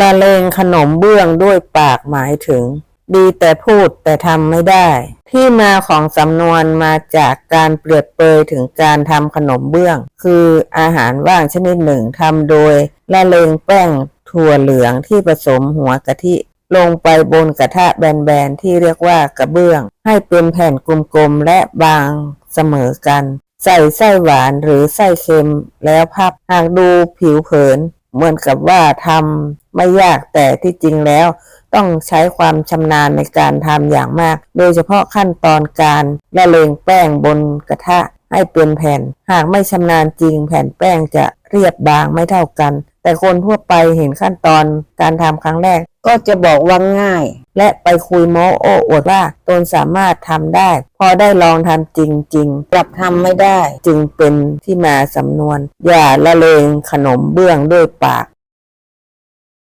ละเลงขนมเบื้องด้วยปากหมายถึง ดีแต่พูดแต่ทำไม่ได้ ที่มาของสำนวนมาจากการเปรียบเปยถึงการทำขนมเบื้อง คืออาหารว่างชนิดหนึ่งทำโดยละเลงแป้งถั่วเหลืองที่ผสมหัวกะทิ ลงไปบนกระทะแบนๆที่เรียกว่ากระเบื้อง ให้เป็นแผ่นกลมๆและบางเสมอกัน ใส่ไส้หวานหรือไส้เค็มแล้วพับหากดูผิวเผิน เหมือนกับว่าทำ ไม่ยากแต่ที่จริงแล้ว ต้องใช้ความชำนาญในการทำอย่างมาก โดยเฉพาะขั้นตอนการละเลงแป้งบนกระทะให้เป็นแผ่น หากไม่ชำนาญจริง แผ่นแป้งจะเรียบบางไม่เท่ากัน แต่คนทั่วไปเห็นขั้นตอนการทำครั้งแรก ก็จะบอกว่าง่าย และไปคุยโม้โอ้อวดว่าตนสามารถทำได้ พอได้ลองทำจริงๆกลับทำไม่ได้ จึงเป็นที่มาสำนวน อย่าละเลงขนมเบื้องด้วยปาก